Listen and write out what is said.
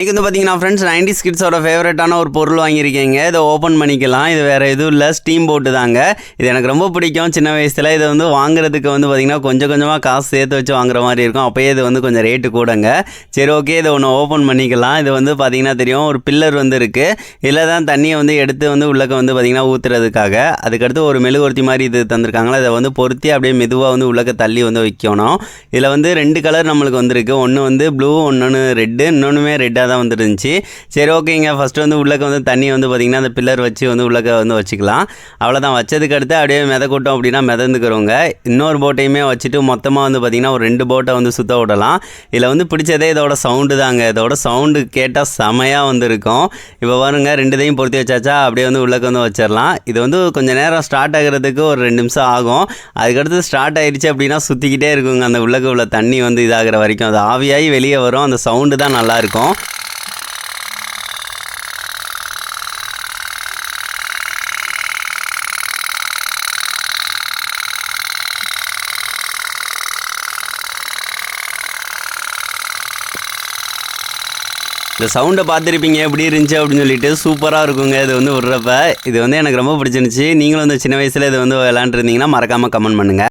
இன்றைக்கி வந்து பார்த்தீங்கன்னா ஃப்ரெண்ட்ஸ் நைன்டி ஸ்கிட்ஸோட ஃபேவரட்டான ஒரு பொருள் வாங்கியிருக்கீங்க. இதை ஓப்பன் பண்ணிக்கலாம். இது வேறு எதுவும் இல்லை. ஸ்டீம் போட்டு தாங்க. இது எனக்கு ரொம்ப பிடிக்கும். சின்ன வயசில் இதை வந்து வாங்குறதுக்கு வந்து பார்த்திங்கன்னா கொஞ்சம் கொஞ்சமாக காசு சேர்த்து வச்சு வாங்குற மாதிரி இருக்கும். அப்போயே இது வந்து கொஞ்சம் ரேட்டு கூடங்க. சரி ஓகே இதை ஒன்று ஓப்பன் பண்ணிக்கலாம். இது வந்து பார்த்திங்கன்னா தெரியும். ஒரு பில்லர் வந்து இருக்குது இதில் தான் தண்ணியை வந்து எடுத்து வந்து உள்ளக்க வந்து பார்த்திங்கன்னா ஊற்றுறதுக்காக அதுக்கடுத்து ஒரு மெழுகுவர்த்தி மாதிரி இது தந்திருக்காங்களா? இதை வந்து பொருத்தி அப்படியே மெதுவாக வந்து உள்ளக்க தள்ளி வந்து வைக்கணும். இதில் வந்து ரெண்டு கலர் நம்மளுக்கு வந்திருக்கு. ஒன்று வந்து ப்ளூ ஒன்று ரெட்டு இன்னொன்றுமே ரெட்டாக தான் வந்துருந்துச்சு சரி ஓகேங்க. ஃபஸ்ட்டு வந்து உள்ளக்க வந்து தண்ணி வந்து பார்த்திங்கன்னா அந்த பில்லர் வச்சு வந்து உள்ளக்க வந்து வச்சுக்கலாம். அவ்வளோதான் வச்சதுக்கு அடுத்து அப்படியே மிதக்கூட்டோம் அப்படின்னா மிதந்துக்கிறவங்க இன்னொரு போட்டையுமே வச்சுட்டு மொத்தமாக வந்து பார்த்திங்கன்னா ஒரு ரெண்டு போட்டை வந்து சுத்த விடலாம். இதில் வந்து பிடிச்சதே இதோட சவுண்டு தாங்க. இதோட சவுண்டு கேட்டால் செமையாக வந்து இருக்கும் இப்போ பாருங்க ரெண்டுதையும் பொருத்தி வச்சாச்சா? அப்படியே வந்து உள்ளக்க வந்து வச்சிடலாம். இது வந்து கொஞ்சம் நேரம் ஸ்டார்ட் ஆகிறதுக்கு ஒரு ரெண்டு நிமிஷம் ஆகும். அதுக்கடுத்து ஸ்டார்ட் ஆயிடுச்சு அப்படின்னா சுற்றிக்கிட்டே இருக்குங்க. அந்த உள்ளக்க உள்ள தண்ணி வந்து இதாகிற வரைக்கும். அது ஆவியாகி வெளியே வரும். அந்த சவுண்டு தான் நல்லாயிருக்கும் இந்த சவுண்டை பார்த்துருப்பீங்க. எப்படி இருந்துச்சு அப்படின்னு சொல்லிட்டு சூப்பராக இருக்குங்க. இது வந்து விட்றப்ப இது வந்து எனக்கு ரொம்ப பிடிச்சிருந்துச்சி. நீங்களும் வந்து சின்ன வயசில் இது வந்து விளாண்டுருந்தீங்கன்னா மறக்காமல் கமெண்ட் பண்ணுங்கள்